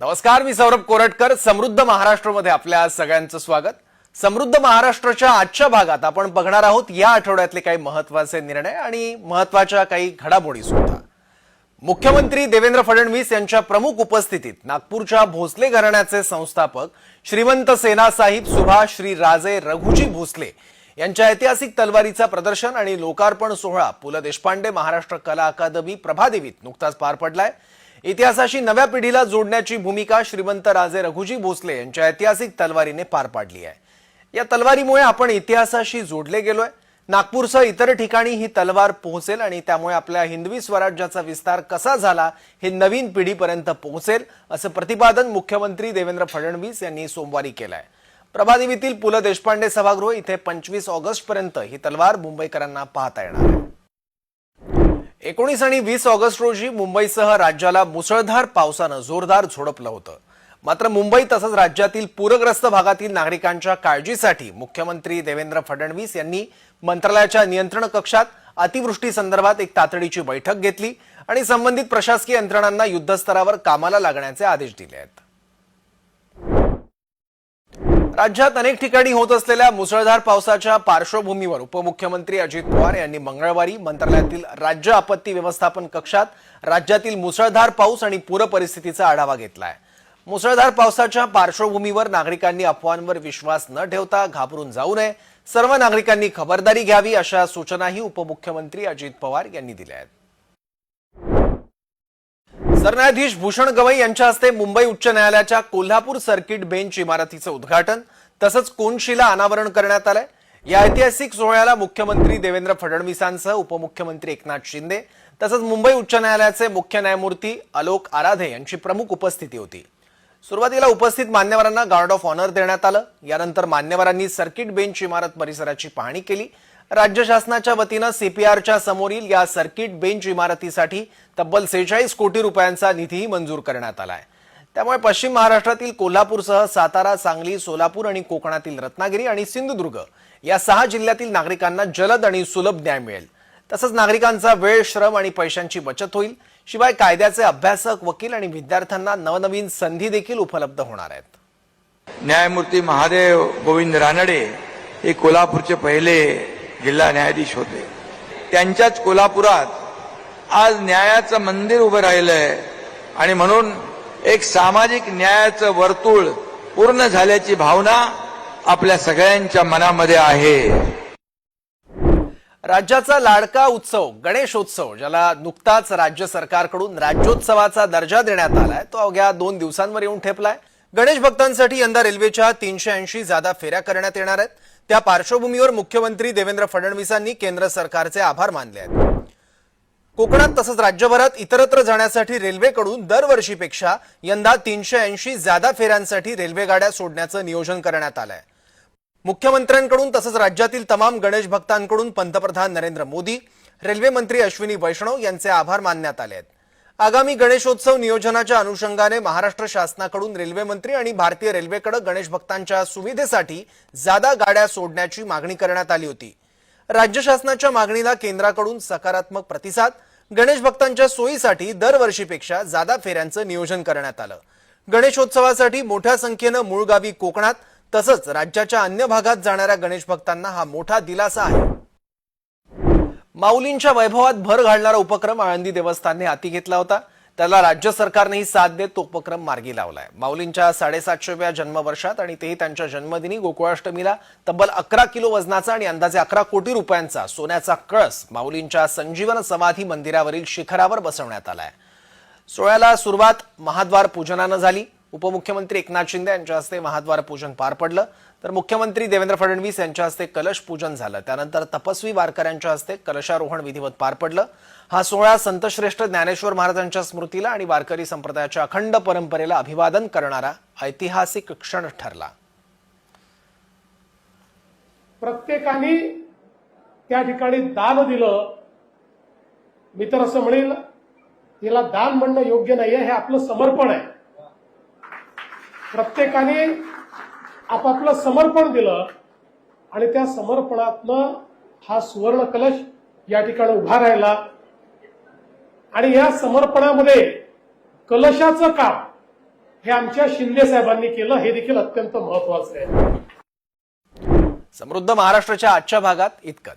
नमस्कार मी सौरभ कोरटकर. समृद्ध महाराष्ट्रमध्ये आपल्या सगळ्यांचं स्वागत. समृद्ध महाराष्ट्राच्या आजच्या भागात आपण बघणार आहोत या आठवड्यातले काही महत्त्वाचे निर्णय आणि महत्त्वाच्या काही घडामोडी सुद्धा. मुख्यमंत्री देवेंद्र फडणवीस यांच्या प्रमुख उपस्थितीत नागपूरच्या भोसले घराण्याचे संस्थापक श्रीमंत सेना साहिब सुभाष श्री राजे रघुजी भोसले यांच्या ऐतिहासिक तलवारीचा प्रदर्शन आणि लोकार्पण सोहळा पु ल देशपांडे महाराष्ट्र कला अकादमी प्रभादेवीत नुकताच पार पडलाय. इतिहासाशी नव्या पिढीला जोडण्याची भूमिका श्रीमंत राजे रघुजी भोसले यांच्या ऐतिहासिक तलवारीने पार पाडली आहे. या तलवारीमुळे आपण इतिहासाशी जोडले गेलोय. नागपूरसह इतर ठिकाणी ही तलवार पोहोचेल आणि त्यामुळे आपल्या हिंदवी स्वराज्याचा विस्तार कसा झाला हे नवीन पिढीपर्यंत पोहोचेल असं प्रतिपादन मुख्यमंत्री देवेंद्र फडणवीस यांनी सोमवारी केलंय. प्रभादेवीतील पु ल देशपांडे सभागृह इथे पंचवीस ऑगस्ट पर्यंत ही तलवार मुंबईकरांना पाहता येणार आहे. एकोणीस आणि वीस ऑगस्ट रोजी मुंबईसह राज्याला मुसळधार पावसानं जोरदार झोडपलं होतं. मात्र मुंबई तसंच राज्यातील पूरग्रस्त भागातील नागरिकांच्या काळजीसाठी मुख्यमंत्री देवेंद्र फडणवीस यांनी मंत्रालयाच्या नियंत्रण कक्षात अतिवृष्टी संदर्भात एक तातडीची बैठक घेतली आणि संबंधित प्रशासकीय यंत्रणांना युद्धस्तरावर कामाला लागण्याचे आदेश दिले आहेत. राज्यात अनेक ठिकाणी होत असलेल्या मुसळधार पावसाच्या पार्श्वभूमीवर उपमुख्यमंत्री अजित पवार यांनी मंगळवारी मंत्रालयातील राज्य आपत्ती व्यवस्थापन कक्षात राज्यातील मुसळधार पाऊस आणि पूर परिस्थितीचा आढावा घेतलाय. मुसळधार पावसाच्या पार्श्वभूमीवर नागरिकांनी अफवांवर विश्वास न ठेवता घाबरून जाऊ नये. सर्व नागरिकांनी खबरदारी घ्यावी अशा सूचनाही उपमुख्यमंत्री अजित पवार यांनी दिल्या आहेत. सरन्यायाधीश भूषण गवई यांच्या हस्ते मुंबई उच्च न्यायालयाच्या कोल्हापूर सर्किट बेंच इमारतीचं उद्घाटन तसंच कोनशिला अनावरण करण्यात आलंय. या ऐतिहासिक सोहळ्याला मुख्यमंत्री देवेंद्र फडणवीसांसह उपमुख्यमंत्री एकनाथ शिंदे तसंच मुंबई उच्च न्यायालयाचे मुख्य न्यायमूर्ती आलोक आराधे यांची प्रमुख उपस्थिती होती. सुरुवातीला उपस्थित मान्यवरांना गार्ड ऑफ ऑनर देण्यात आलं. यानंतर मान्यवरांनी सर्किट बेंच इमारत परिसराची पाहणी केली. राज्य शासनाच्या वतीनं सीपीआरच्या समोरील या सर्किट बेंच इमारतीसाठी तब्बल सेहेचाळीस कोटी रुपयांचा निधीही मंजूर करण्यात आलाय. त्यामुळे पश्चिम महाराष्ट्रातील कोल्हापूरसह सातारा सांगली सोलापूर आणि कोकणातील रत्नागिरी आणि सिंधुदुर्ग या सहा जिल्ह्यातील नागरिकांना जलद आणि सुलभ न्याय मिळेल. तसंच नागरिकांचा वेळ श्रम आणि पैशांची बचत होईल. शिवाय कायद्याचे अभ्यासक वकील आणि विद्यार्थ्यांना नवनवीन संधी देखील उपलब्ध होणार आहेत. न्यायमूर्ती महादेव गोविंद रानडे हे कोल्हापूरचे पहिले जिल्हा न्यायाधीश होते. त्यांच्याच कोल्हापुरात आज न्यायाचं मंदिर उभं राहिलंय. आणि म्हणून एक सामाजिक न्यायाचं वर्तुळ पूर्ण झाल्याची भावना आपल्या सगळ्यांच्या मनामध्ये आहे. राज्याचा लाडका उत्सव गणेशोत्सव ज्याला नुकताच राज्य सरकारकडून राज्योत्सवाचा दर्जा देण्यात आलाय तो अवघ्या दोन दिवसांवर येऊन ठेपलाय. गणेश भक्तांसाठी यंदा रेल्वेच्या तीनशे ऐंशी जादा फेऱ्या करण्यात येणार आहेत. त्या पार्श्वभूमीवर मुख्यमंत्री देवेंद्र फडणवीसांनी केंद्र सरकारचे आभार मानले आहेत. कोकणात तसंच राज्यभरात इतरत्र जाण्यासाठी रेल्वेकडून दरवर्षीपेक्षा यंदा तीनशे ऐंशी जादा फेऱ्यांसाठी रेल्वेगाड्या सोडण्याचं नियोजन करण्यात आलंय. मुख्यमंत्र्यांकडून तसंच राज्यातील तमाम गणेश भक्तांकडून पंतप्रधान नरेंद्र मोदी रेल्वे मंत्री अश्विनी वैष्णव यांचे आभार मानण्यात आले आहेत. आगामी गणेशोत्सव नियोजनाच्या अनुषंगाने महाराष्ट्र शासनाकडून रेल्वे मंत्री आणि भारतीय रेल्वेकडे गणेश भक्तांच्या सुविधेसाठी जादा गाड्या सोडण्याची मागणी करण्यात आली होती. राज्य शासनाच्या मागणीला केंद्राकडून सकारात्मक प्रतिसाद गणेश भक्तांच्या सोयीसाठी दरवर्षीपेक्षा जादा फेऱ्यांचं नियोजन करण्यात आलं. गणेशोत्सवासाठी मोठ्या संख्येनं मूळ गावी कोकणात तसंच राज्याच्या अन्य भागात जाणाऱ्या गणेश भक्तांना हा मोठा दिलासा आहे. माऊलींच्या वैभवात भर घालणारा उपक्रम आळंदी देवस्थानने हाती घेतला होता. त्याला राज्य सरकारनेही साथ देत तो उपक्रम मार्गी लावलाय. माऊलींच्या साडेसातशेव्या जन्मवर्षात आणि तेही त्यांच्या जन्मदिनी गोकुळाष्टमीला तब्बल अकरा किलो वजनाचा आणि अंदाजे अकरा कोटी रुपयांचा सोन्याचा कळस माऊलींच्या संजीवन समाधी मंदिरावरील शिखरावर बसवण्यात आलाय. सोहळ्याला सुरुवात महाद्वार पूजनानं झाली. उपमुख्यमंत्री एकनाथ शिंदे यांच्या हस्ते महाद्वार पूजन पार पडलं. तर मुख्यमंत्री देवेंद्र फडणवीस यांच्या हस्ते कलश पूजन झालं. त्यानंतर तपस्वी वारकऱ्यांच्या हस्ते कलशारोहण विधिवत पार पडलं. हा सोहळा संतश्रेष्ठ ज्ञानेश्वर महाराजांच्या स्मृतीला आणि वारकरी संप्रदायाच्या अखंड परंपरेला अभिवादन करणारा ऐतिहासिक क्षण ठरला. प्रत्येकाने त्या ठिकाणी दान दिलं. मी तर असं म्हणेल तिला दान म्हणणं योग्य नाहीये हे आपलं समर्पण आहे. प्रत्येकाने आपापलं समर्पण दिलं आणि त्या समर्पणातनं हा सुवर्ण कलश या ठिकाणी उभा राहिला. आणि या समर्पणामध्ये कलशाचं काम हे आमच्या शिंदे साहेबांनी केलं हे देखील अत्यंत महत्वाचं आहे. समृद्ध महाराष्ट्राच्या आजच्या भागात इतकंच.